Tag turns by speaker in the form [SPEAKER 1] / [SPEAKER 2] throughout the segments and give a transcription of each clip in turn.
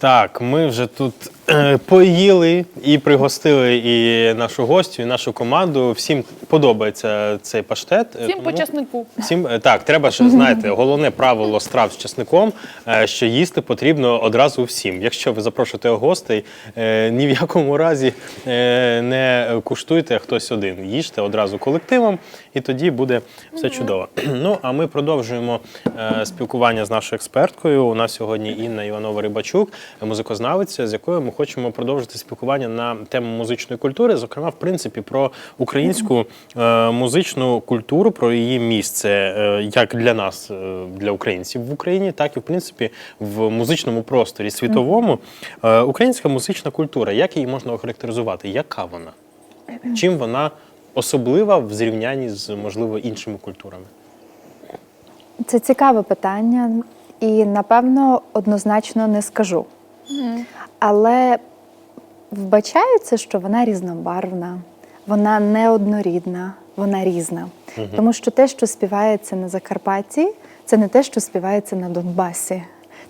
[SPEAKER 1] Так, ми вже тут поїли і пригостили і нашу гостю, і нашу команду. Всім подобається цей паштет. е,
[SPEAKER 2] Всім по
[SPEAKER 1] тому-
[SPEAKER 2] часнику.
[SPEAKER 1] Всім е, так, треба ж знаєте, головне правило страв з часником, е, що їсти потрібно одразу всім. Якщо ви запрошуєте гостей, е, ні в якому разі е, не куштуйте хтось один. Їжте одразу колективом, і тоді буде все чудово. Ну а ми продовжуємо е, спілкування з нашою експерткою. У нас сьогодні Інна Іванова Рибачук, музикознавиця, з якою ми хочемо продовжити спілкування на тему музичної культури, зокрема, в принципі, про українську е, музичну культуру, про її місце е, як для нас, е, для українців в Україні, так і в принципі в музичному просторі світовому. Е, Українська музична культура, як її можна охарактеризувати? Яка вона? Чим вона особлива в зрівнянні з можливо іншими культурами?
[SPEAKER 3] Це цікаве питання, і напевно однозначно не скажу. Але вбачається, що вона різнобарвна, вона неоднорідна, вона різна. Тому що те, що співається на Закарпатті, це не те, що співається на Донбасі.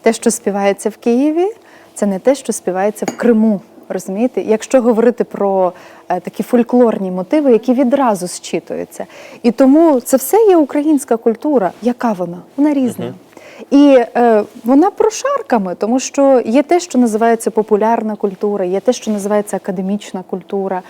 [SPEAKER 3] Те, що співається в Києві, це не те, що співається в Криму. Розумієте, якщо говорити про е, такі фольклорні мотиви, які відразу зчитуються. І тому це все є українська культура. Яка вона? Вона різна. І е, вона прошарками, тому що є те, що називається популярна культура, є те, що називається академічна культура,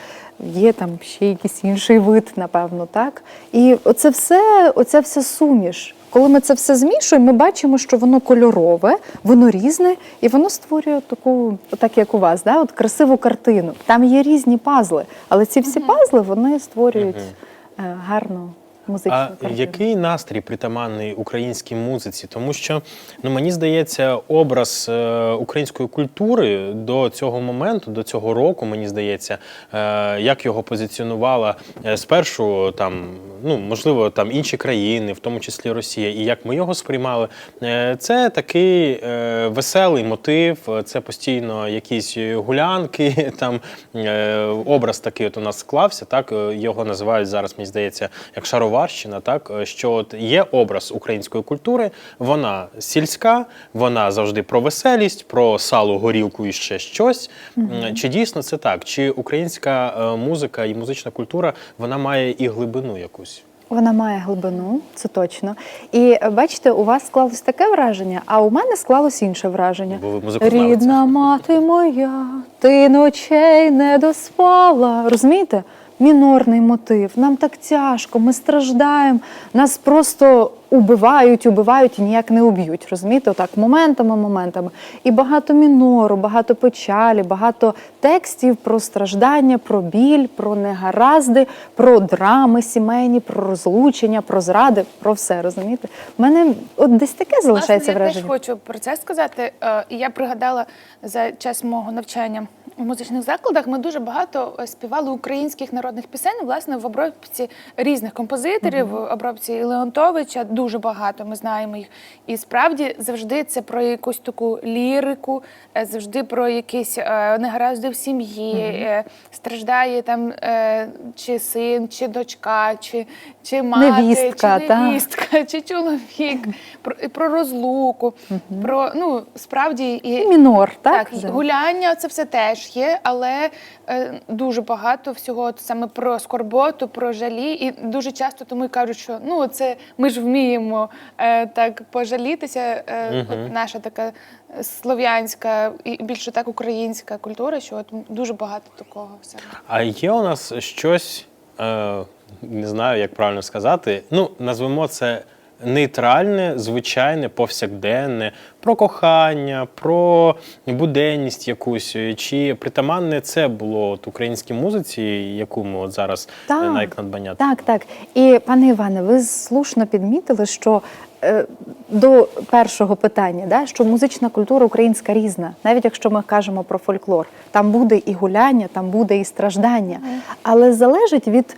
[SPEAKER 3] є там ще якийсь інший вид, напевно, так. І оце все, оце все суміш. Коли ми це все змішуємо, ми бачимо, що воно кольорове, воно різне, і воно створює таку, так як у вас, да, от красиву картину. Там є різні пазли, але ці всі пазли вони створюють е, гарну музичну
[SPEAKER 1] А
[SPEAKER 3] картину.
[SPEAKER 1] який настрій притаманний українській музиці? Тому що ну мені здається, образ е, української культури до цього моменту, до цього року, мені здається, е, як його позиціонувала е, спершу там, ну можливо, там інші країни, в тому числі Росія, і як ми його сприймали, е, це такий е, веселий мотив, це постійно якісь гулянки. Там е, образ такий от у нас склався. Так його називають зараз, мені здається, як шароварщина. Так е, що от є образ української культури, вона сільська, вона завжди про веселість, про сало, горілку і ще щось. Чи дійсно це так? Чи українська е, музика і музична культура вона має і глибину якусь?
[SPEAKER 3] Вона має глибину, це точно. І е, бачите, у вас склалось таке враження, а у мене склалось інше враження.
[SPEAKER 1] Ви.
[SPEAKER 3] Рідна мати моя, ти ночей не доспала. Розумієте? Мінорний мотив. Нам так тяжко, ми страждаємо, нас просто убивають, убивають і ніяк не уб'ють. Розумієте? Отак, моментами, моментами. І багато мінору, багато печалі, багато текстів про страждання, про біль, про негаразди, про драми сімейні, про розлучення, про зради, про все. Розумієте? У мене от десь таке залишається
[SPEAKER 2] Власне, я
[SPEAKER 3] враження.
[SPEAKER 2] теж хочу про це сказати. Е, І я пригадала за час мого навчання в музичних закладах. Ми дуже багато е, співали українських народних пісень, власне, в обробці різних композиторів, в обробці Леонтовича. Дуже багато ми знаємо їх. І справді завжди це про якусь таку лірику, е, завжди про якісь е, негаразди в сім'ї, страждає там чи син, чи дочка, чи, чи мати,
[SPEAKER 3] Невістка,
[SPEAKER 2] чи
[SPEAKER 3] та.
[SPEAKER 2] чи чоловік, про, про розлуку, про ну справді і
[SPEAKER 3] І мінор, так?
[SPEAKER 2] так, гуляння це все теж є, але е, дуже багато всього от саме про скорботу, про жалі. І дуже часто тому й кажуть, що ну це ми ж вміємо е, так пожалітися. Е, от наша така слов'янська і більше так українська культура, що от дуже багато такого всього.
[SPEAKER 1] А є у нас щось, е, не знаю, як правильно сказати. Ну, назвемо це нейтральне, звичайне, повсякденне, про кохання, про буденність якусь. Чи притаманне це було от українській музиці, яку ми от зараз
[SPEAKER 3] Так.
[SPEAKER 1] е, на як надбання?
[SPEAKER 3] Так, так. І пане Іване, ви слушно підмітили, що е, до першого питання, да, що музична культура українська різна, навіть якщо ми кажемо про фольклор, там буде і гуляння, там буде і страждання, але залежить від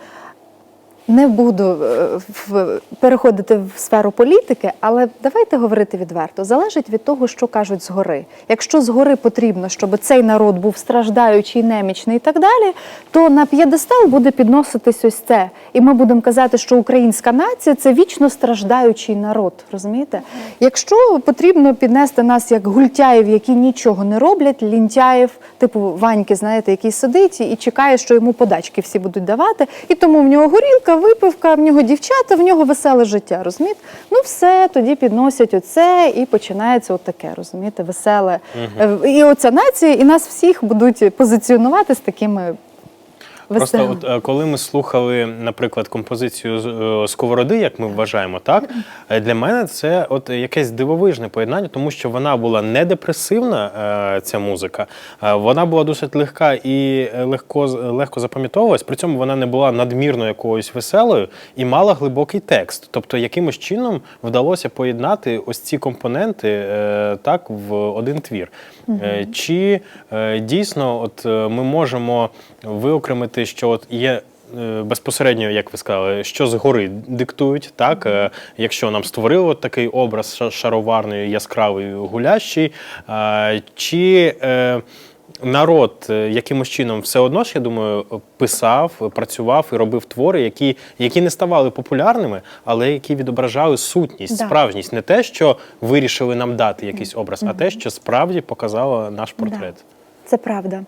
[SPEAKER 3] Не буду е, переходити в сферу політики, але давайте говорити відверто. Залежить від того, що кажуть згори. Якщо згори потрібно, щоб цей народ був страждаючий, немічний і так далі, то на п'єдестал буде підноситись ось це. І ми будемо казати, що українська нація це вічно страждаючий народ. Розумієте? Якщо потрібно піднести нас як гультяїв, які нічого не роблять, лінтяїв, типу Ваньки, знаєте, який сидить і чекає, що йому подачки всі будуть давати, і тому в нього горілка, випивка, в нього дівчата, в нього веселе життя. Розумієте? Ну все, тоді підносять оце і починається отаке, розумієте, веселе. Угу. І оця нація, і нас всіх будуть позиціонувати з такими
[SPEAKER 1] Просто от, е, коли ми слухали, наприклад, композицію з- е, Сковороди, як ми вважаємо, так е, для мене це от якесь дивовижне поєднання, тому що вона була не депресивна, е, ця музика, е, вона була досить легка і е, легко з- легко запам'ятовувалась. При цьому вона не була надмірно якоюсь веселою і мала глибокий текст. Тобто, якимось чином вдалося поєднати ось ці компоненти е, так в один твір. Е, Чи е, дійсно, от е, ми можемо виокремити, що от є. е, Безпосередньо, як ви сказали, що згори диктують, так е, якщо нам створили от такий образ ша- шароварний, яскравий, гулящий, е, чи народ якимось чином все одно ж, я думаю, писав, працював і робив твори, які, які не ставали популярними, але які відображали сутність,
[SPEAKER 3] Да.
[SPEAKER 1] справжність, не те, що вирішили нам дати якийсь образ, а те, що справді показало наш портрет.
[SPEAKER 3] Це правда.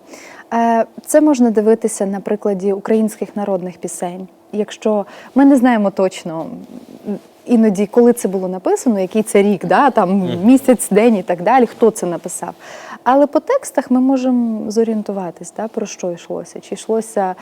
[SPEAKER 3] Е, Це можна дивитися на прикладі українських народних пісень. Якщо ми не знаємо точно іноді, коли це було написано, який це рік, да, там місяць, день і так далі, хто це написав. Але по текстах ми можемо зорієнтуватись, да, про що йшлося. Чи йшлося,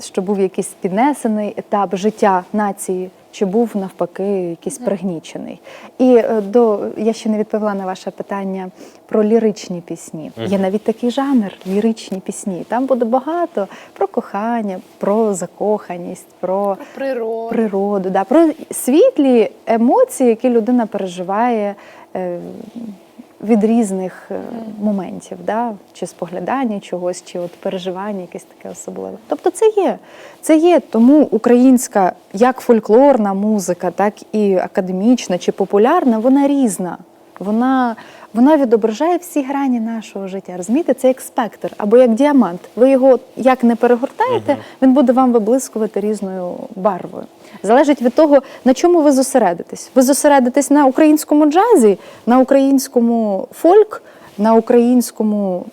[SPEAKER 3] що був якийсь піднесений етап життя нації, чи був навпаки якийсь пригнічений. І е, до я ще не відповіла на ваше питання про ліричні пісні. Є навіть такий жанр ліричні пісні. Там буде багато про кохання, про закоханість, про
[SPEAKER 2] Природа.
[SPEAKER 3] природу, да, про світлі емоції, які людина переживає е, від різних е, моментів, да, чи споглядання чогось, чи от переживання якесь таке особливе. Тобто це є. Це є. Тому українська як фольклорна музика, так і академічна чи популярна, вона різна. Вона, вона відображає всі грані нашого життя. Розумієте, це як спектр або як діамант. Ви його як не перегортаєте, він буде вам виблискувати різною барвою. Залежить від того, на чому ви зосередитесь. Ви зосередитесь на українському джазі, на українському фольк, на українському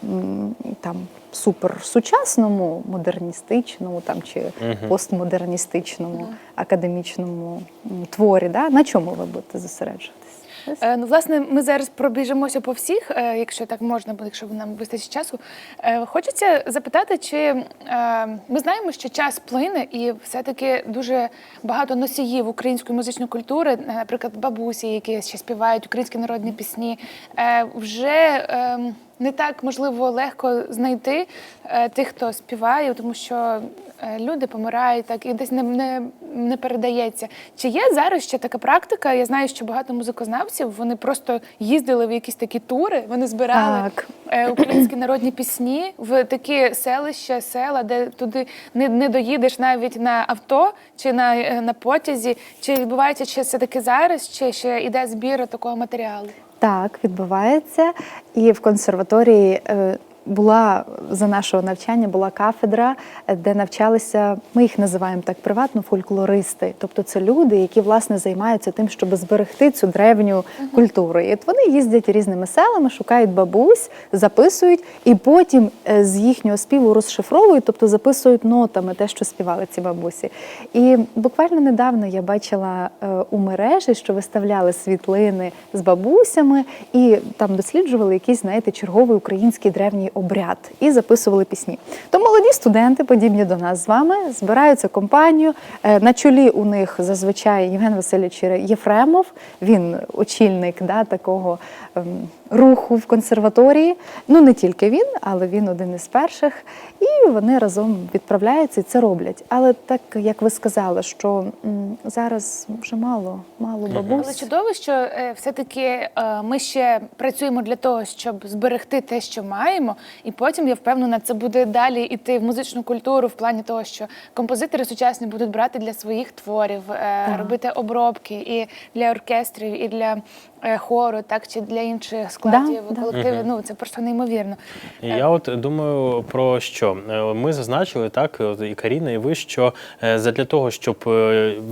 [SPEAKER 3] там суперсучасному, модерністичному там чи постмодерністичному академічному творі. Да? На чому ви будете зосереджуватись?
[SPEAKER 2] Е, Ну, власне, ми зараз пробіжимося по всіх, е, якщо так можна, бо якщо нам вистачить часу. Е, Хочеться запитати, чи ми знаємо, що час плине, і все-таки дуже багато носіїв української музичної культури, наприклад, бабусі, які ще співають українські народні пісні, вже ем, не так можливо легко знайти е, тих, хто співає, тому що е, люди помирають так і десь не, не, не передається. Чи є зараз ще така практика? Я знаю, що багато музикознавців вони просто їздили в якісь такі тури, вони збирали
[SPEAKER 3] Так.
[SPEAKER 2] е, українські народні пісні в такі селища, села, де туди не, не доїдеш навіть на авто чи на, на потязі. Чи відбувається чи це таки зараз, чи ще йде збір такого матеріалу?
[SPEAKER 3] Так, відбувається. І в консерваторії е, була за нашого навчання була кафедра, де навчалися, ми їх називаємо так приватно, фольклористи. Тобто це люди, які власне займаються тим, щоб зберегти цю древню культуру. І от вони їздять різними селами, шукають бабусь, записують, і потім е, з їхнього співу розшифровують, тобто записують нотами те, що співали ці бабусі. І буквально недавно я бачила е, у мережі, що виставляли світлини з бабусями і там досліджували якийсь, знаєте, черговий український древній обряд і записували пісні. То молоді студенти, подібні до нас з вами, збираються компанію. Е, На чолі у них зазвичай Євген Васильович Єфремов, він очільник да, такого ем, руху в консерваторії. Ну не тільки він, але він один із перших. І вони разом відправляються і це роблять. Але так як ви сказали, що м, зараз вже мало, мало бабусь.
[SPEAKER 2] Але чудово, що е, все-таки е, ми ще працюємо для того, щоб зберегти те, що маємо. І потім я впевнена, це буде далі йти в музичну культуру в плані того, що композитори сучасні будуть брати для своїх творів, е, робити обробки і для оркестрів, і для е, хору, так чи для інших складів
[SPEAKER 3] Да, да.
[SPEAKER 2] Ну це просто неймовірно.
[SPEAKER 1] Я от думаю про що? Е, ми зазначили так, і Каріна, і ви, що задля того, щоб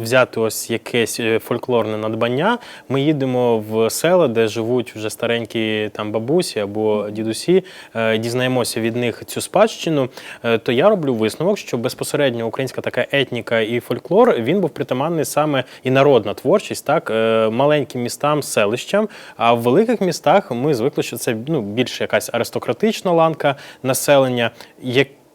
[SPEAKER 1] взяти ось якесь фольклорне надбання, ми їдемо в села, де живуть вже старенькі там бабусі або дідусі, дізнаємося від них цю спадщину. Е, То я роблю висновок, що безпосередньо українська така етніка і фольклор він був притаманний саме і народна творчість, так е, маленьким містам, селищам. А в великих містах ми звикли, що це ну більше якась аристократична ланка населення.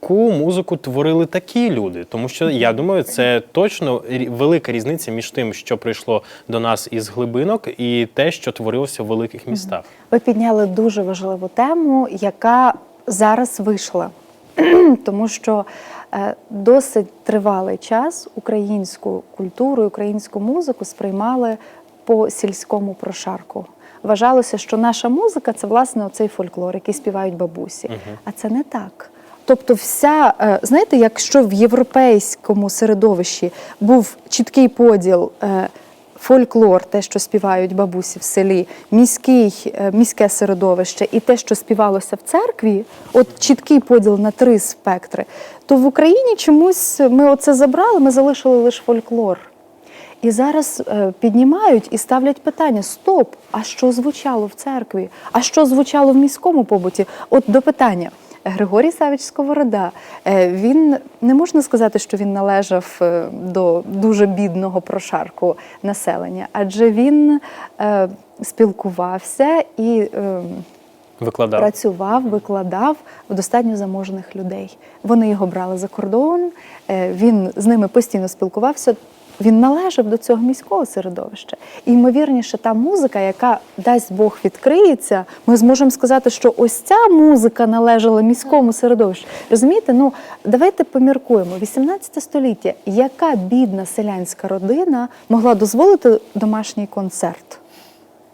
[SPEAKER 1] Яку музику творили такі люди? Тому що я думаю, це точно велика різниця між тим, що прийшло до нас із глибинок, і те, що творилося в великих містах.
[SPEAKER 3] Ви підняли дуже важливу тему, яка зараз вийшла, тому що е, досить тривалий час українську культуру, українську музику сприймали по сільському прошарку. Вважалося, що наша музика це власне оцей фольклор, який співають бабусі. А це не так. Тобто, вся, е, знаєте, якщо в європейському середовищі був чіткий поділ. е, фольклор, те, що співають бабусі в селі, міський, е, міське середовище і те, що співалося в церкві, от чіткий поділ на три спектри, то в Україні чомусь ми оце забрали, ми залишили лише фольклор. І зараз піднімають і ставлять питання: стоп, а що звучало в церкві? А що звучало в міському побуті? От до питання. Григорій Савич Сковорода, е, він не можна сказати, що він належав е, до дуже бідного прошарку населення, адже він е, спілкувався і
[SPEAKER 1] Викладав.
[SPEAKER 3] працював, викладав в достатньо заможних людей. Вони його брали за кордон, він з ними постійно спілкувався. Він належав до цього міського середовища. І ймовірніше, та музика, яка дасть Бог відкриється, ми зможемо сказати, що ось ця музика належала міському середовищу. Розумієте, ну давайте поміркуємо. 18 століття, яка бідна селянська родина могла дозволити домашній концерт?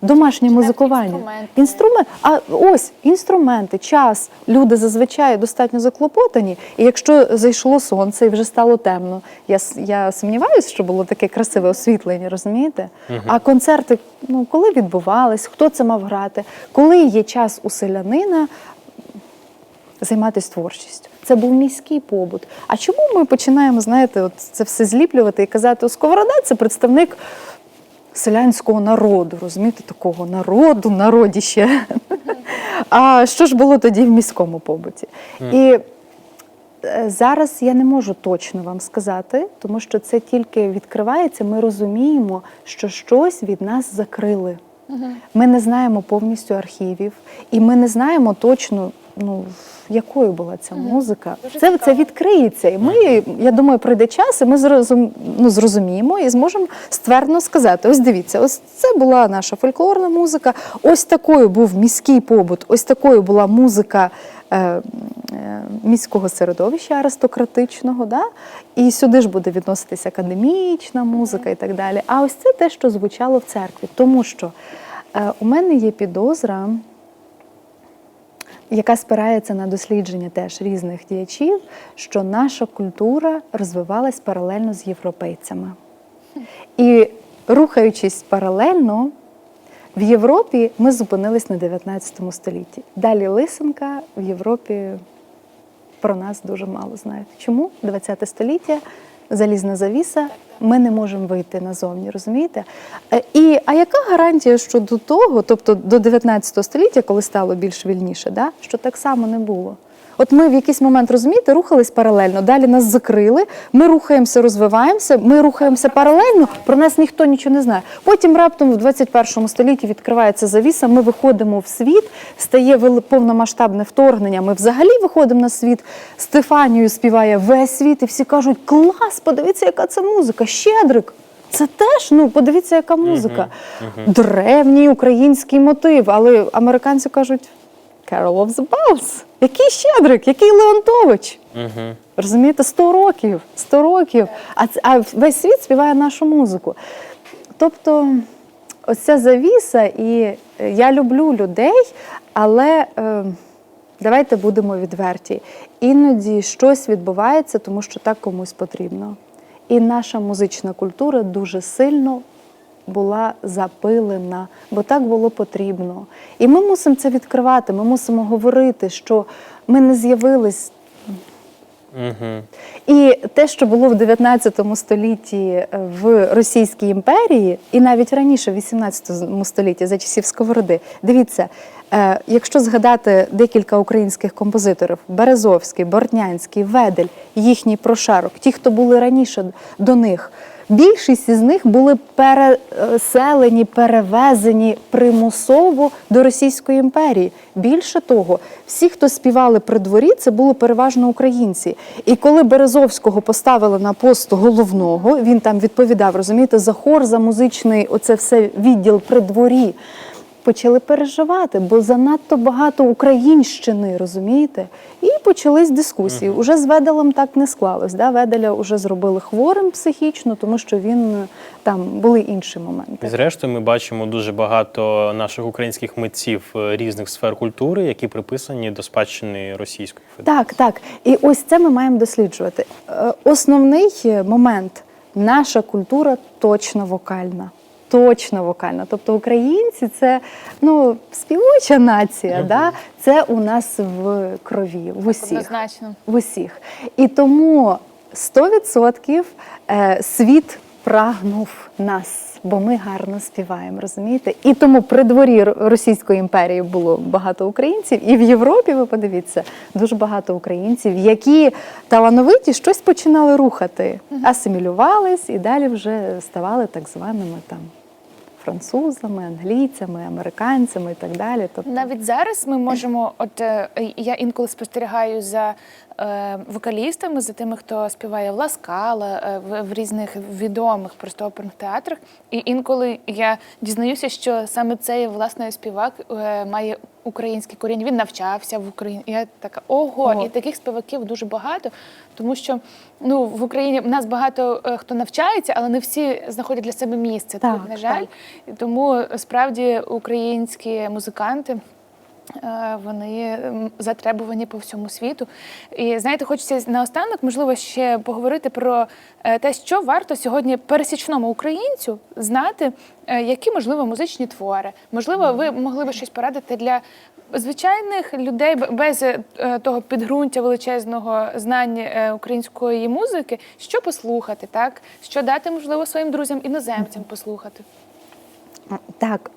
[SPEAKER 3] Домашнє
[SPEAKER 2] Чи
[SPEAKER 3] музикування.
[SPEAKER 2] інструменти.
[SPEAKER 3] Інструмент, а ось інструменти, час. Люди зазвичай достатньо заклопотані. І якщо зайшло сонце і вже стало темно, я, с- я сумніваюся, що було таке красиве освітлення, розумієте? А концерти, ну коли відбувались, хто це мав грати, коли є час у селянина займатися творчістю. Це був міський побут. А чому ми починаємо, знаєте, от це все зліплювати і казати, Сковорода це представник селянського народу, розумієте, такого народу, народіще. А що ж було тоді в міському побуті? І е, зараз я не можу точно вам сказати, тому що це тільки відкривається. Ми розуміємо, що щось від нас закрили. Ми не знаємо повністю архівів, і ми не знаємо точно, ну якою була ця музика. Це, це відкриється. І ми, я думаю, прийде час, і ми зрозум, ну, зрозуміємо і зможемо ствердно сказати: ось дивіться, ось це була наша фольклорна музика, ось такою був міський побут, ось такою була музика. е, е, Міського середовища аристократичного, да? і сюди ж буде відноситися академічна музика і так далі. А ось це те, що звучало в церкві. Тому що е, у мене є підозра, яка спирається на дослідження теж різних діячів, що наша культура розвивалась паралельно з європейцями. І рухаючись паралельно, в Європі ми зупинились на 19 столітті. Далі Лисенка в Європі про нас дуже мало знають. Чому? 20 століття, залізна завіса, ми не можемо вийти назовні, розумієте? Е, І, а яка гарантія, що до того, тобто до 19 століття, коли стало більш вільніше, да, що так само не було? От ми в якийсь момент розумієте, рухались паралельно, далі нас закрили. Ми рухаємося, розвиваємося, ми рухаємося паралельно. Про нас ніхто нічого не знає. Потім раптом в 21 столітті відкривається завіса. Ми виходимо в світ, стає повномасштабне вторгнення. Ми взагалі виходимо на світ. Стефанію співає весь світ, і всі кажуть: клас, подивіться, яка це музика, щедрик. Це теж, ну подивіться, яка музика. Древній український мотив. Але американці кажуть: Carol of the Bells. Який щедрик, який Леонтович.
[SPEAKER 1] Угу.
[SPEAKER 3] Розумієте, 100 років, 100 років. А, а весь світ співає нашу музику. Тобто, ось ця завіса, і е, я люблю людей, але е, Давайте будемо відверті. Іноді щось відбувається, тому що так комусь потрібно. І наша музична культура дуже сильно була запилена, бо так було потрібно. І ми мусимо це відкривати. Ми мусимо говорити, що ми не з'явились
[SPEAKER 1] Угу.
[SPEAKER 3] і те, що було в 19 столітті в Російській імперії, і навіть раніше, в 18 столітті, за часів Сковороди, дивіться, е, якщо згадати декілька українських композиторів: Березовський, Бортнянський, Ведель, їхній прошарок, ті, хто були раніше до них. Більшість із них були переселені, перевезені примусово до Російської імперії. Більше того, всі, хто співали при дворі, це були переважно українці. І коли Березовського поставили на пост головного, він там відповідав, розумієте, за хор, за музичний, оце все відділ при дворі. Почали переживати, бо занадто багато українщини, розумієте? І почались дискусії. Уже з Веделем так не склалось. Да? Веделя вже зробили хворим психічно, тому що він е, там були інші моменти.
[SPEAKER 1] Зрештою, ми бачимо дуже багато наших українських митців е, різних сфер культури, які приписані до спадщини Російської Федерації.
[SPEAKER 3] Так, так. І ось це ми маємо досліджувати. Е, Основний момент наша культура точно вокальна. Точно вокальна. Тобто українці це ну, співоча нація, да? це у нас в крові, в усіх.
[SPEAKER 2] Однозначно.
[SPEAKER 3] В усіх. І тому 100% е, світ прагнув нас, бо ми гарно співаємо, розумієте? І тому при дворі Російської імперії було багато українців, і в Європі, ви подивіться, дуже багато українців, які талановиті щось починали рухати, асимілювались і далі вже ставали так званими там. Французами, англійцями, американцями і так далі. Тобто,
[SPEAKER 2] Навіть зараз ми можемо, от е, я інколи спостерігаю за вокалістами, за тими, хто співає в Ласкала, е, в, різних відомих просто оперних театрах. І інколи я дізнаюся, що саме цей власне співак е, має українське коріння. Він навчався в Україні. Я така ого,
[SPEAKER 3] Ого.
[SPEAKER 2] і таких співаків дуже багато, тому що ну в Україні в нас багато е, хто навчається, але не всі знаходять для себе місце.
[SPEAKER 3] Так,
[SPEAKER 2] тут, на жаль.
[SPEAKER 3] так.
[SPEAKER 2] Тому е, справді українські музиканти. Е, Вони затребувані по всьому світу. І знаєте, хочеться наостанок, можливо, ще поговорити про е, те, що варто сьогодні пересічному українцю знати, е, які можливо музичні твори. Можливо, ви могли би щось порадити для звичайних людей без того підґрунтя величезного знань е, української музики, що послухати, так що дати можливо своїм друзям іноземцям послухати.
[SPEAKER 3] Так,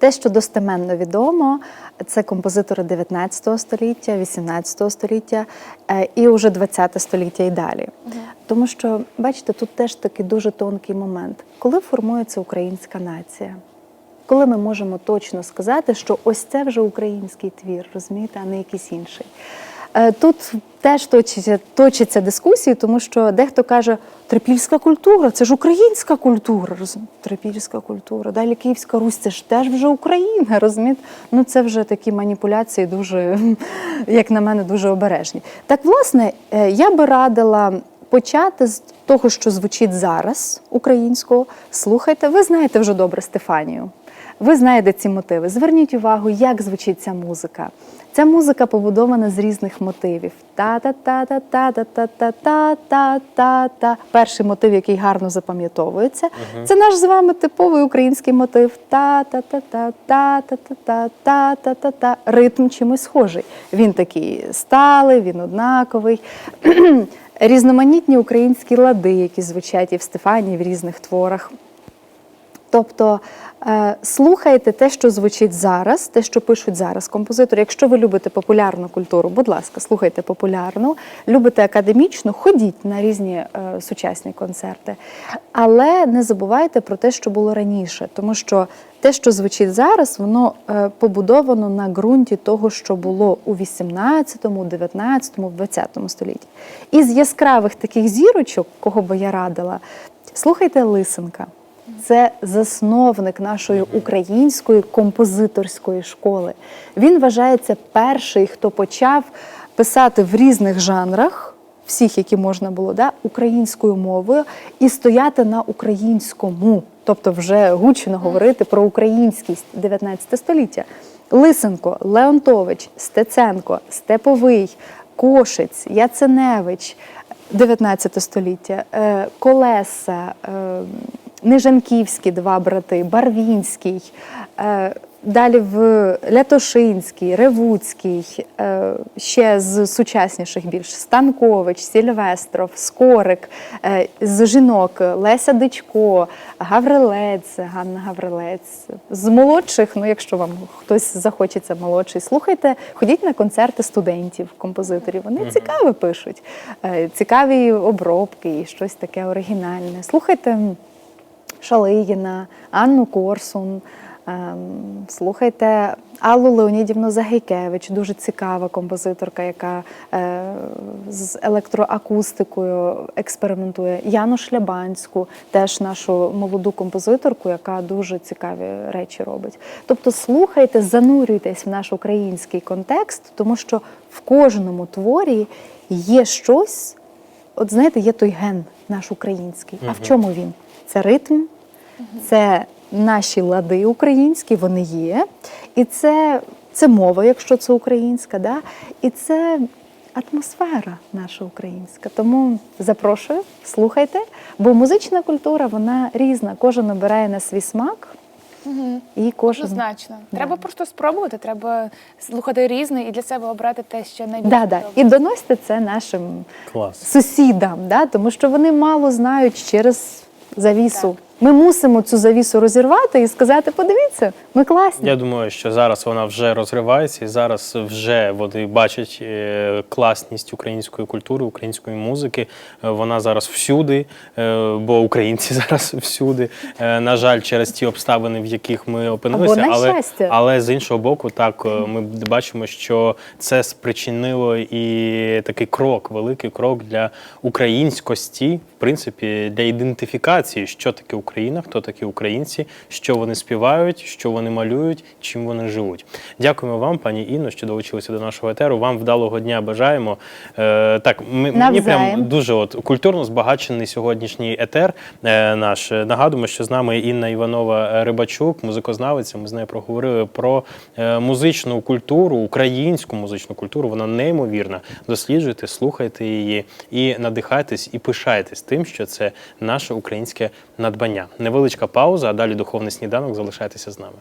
[SPEAKER 3] те, що достеменно відомо, це композитори 19 століття, 18 століття е, і уже 20 століття і далі. Тому що, бачите, тут теж такий дуже тонкий момент. Коли формується українська нація? Коли ми можемо точно сказати, що ось це вже український твір, розумієте, а не якийсь інший. Е, Тут теж точаться, точаться дискусії, тому що дехто каже, трипільська культура, це ж українська культура. розум- Трипільська культура. Далі Київська Русь, це ж теж вже Україна, розумієте? Ну це вже такі маніпуляції, дуже, як на мене, дуже обережні. Так, власне, е, я би радила почати з того, що звучить зараз українського. Слухайте, ви знаєте вже добре Стефанію. Ви знаєте ці мотиви. Зверніть увагу, як звучить ця музика. Ця музика побудована з різних мотивів. Та-та-та-та-та-та-та-та-та-та. Перший мотив, який гарно запам'ятовується, це наш з вами типовий український мотив. Та-та-та-та-та-та-та-та-та-та. Ритм чимось схожий. Він такий сталий, він однаковий. Різноманітні українські лади, які звучать і в Стефані, і в різних творах. Тобто слухайте те, що звучить зараз, те, що пишуть зараз композитори. Якщо ви любите популярну культуру, будь ласка, слухайте популярну, любите академічну, ходіть на різні е, сучасні концерти. Але не забувайте про те, що було раніше, тому що те, що звучить зараз, воно е, побудовано на ґрунті того, що було у 18, 19, 20 столітті. Із яскравих таких зірочок, кого би я радила, слухайте Лисенка. Це засновник нашої української композиторської школи. Він вважається перший, хто почав писати в різних жанрах, всіх, які можна було, да, українською мовою, і стояти на українському, тобто вже гучно говорити про українськість 19 століття. Лисенко, Леонтович, Стеценко, Степовий, Кошиць, Яценевич, 19 століття, е, Колеса, Нижанківські два брати, Барвінський, е, далі в Лятошинський, Ревуцький, е, ще з сучасніших більш Станкович, Сільвестров, Скорик, е, з жінок Леся Дичко, Гаврилець, Ганна Гаврилець. З молодших, ну якщо вам хтось захочеться молодший, слухайте, ходіть на концерти студентів, композиторів. Вони цікаво пишуть, цікаві обробки і щось таке оригінальне. Слухайте. Шалигіна, Анну Корсун. ем, Слухайте Аллу Леонідівну Загайкевич, дуже цікава композиторка, яка е, з електроакустикою експериментує. Яну Шлябанську, теж нашу молоду композиторку, яка дуже цікаві речі робить. Тобто слухайте, занурюйтесь в наш український контекст, тому що в кожному творі є щось, от знаєте, є той ген наш український. А в чому він? Це ритм, це наші лади українські, вони є. І це, це мова, якщо це українська, да? і це атмосфера наша українська. Тому запрошую, слухайте, бо музична культура вона різна. Кожен обирає на свій смак. І кожен
[SPEAKER 2] Однозначно.
[SPEAKER 3] Да.
[SPEAKER 2] Треба просто спробувати, треба слухати різне і для себе обрати те, що найбільше
[SPEAKER 3] да, да. і доносьте це нашим
[SPEAKER 1] Клас.
[SPEAKER 3] сусідам, да? тому що вони мало знають через завісу. Ми мусимо цю завісу розірвати і сказати: подивіться, ми класні.
[SPEAKER 1] Я думаю, що зараз вона вже розривається, і зараз вже вони бачать е, класність української культури, української музики. Е, Вона зараз всюди, е, бо українці зараз всюди. На жаль, через ті обставини, в яких ми опинилися.
[SPEAKER 3] Або
[SPEAKER 1] але, але з іншого боку, так ми бачимо, що це спричинило і такий крок, великий крок для українськості, в принципі, для ідентифікації, що таке Україна, хто такі українці, що вони співають, що вони малюють, чим вони живуть. Дякуємо вам, пані Інно, що долучилися до нашого етеру. Вам вдалого дня бажаємо. Е, так, ми, мені прям дуже от культурно збагачений сьогоднішній етер е, наш. Е, Нагадуємо, що з нами Інна Іванова Рибачук, музикознавиця. Ми з нею проговорили про е, музичну культуру, українську музичну культуру. Вона неймовірна. Досліджуйте, слухайте її і надихайтесь, і пишайтесь тим, що це наше українське надбання. Невеличка пауза, а далі духовний сніданок. Залишайтеся з нами.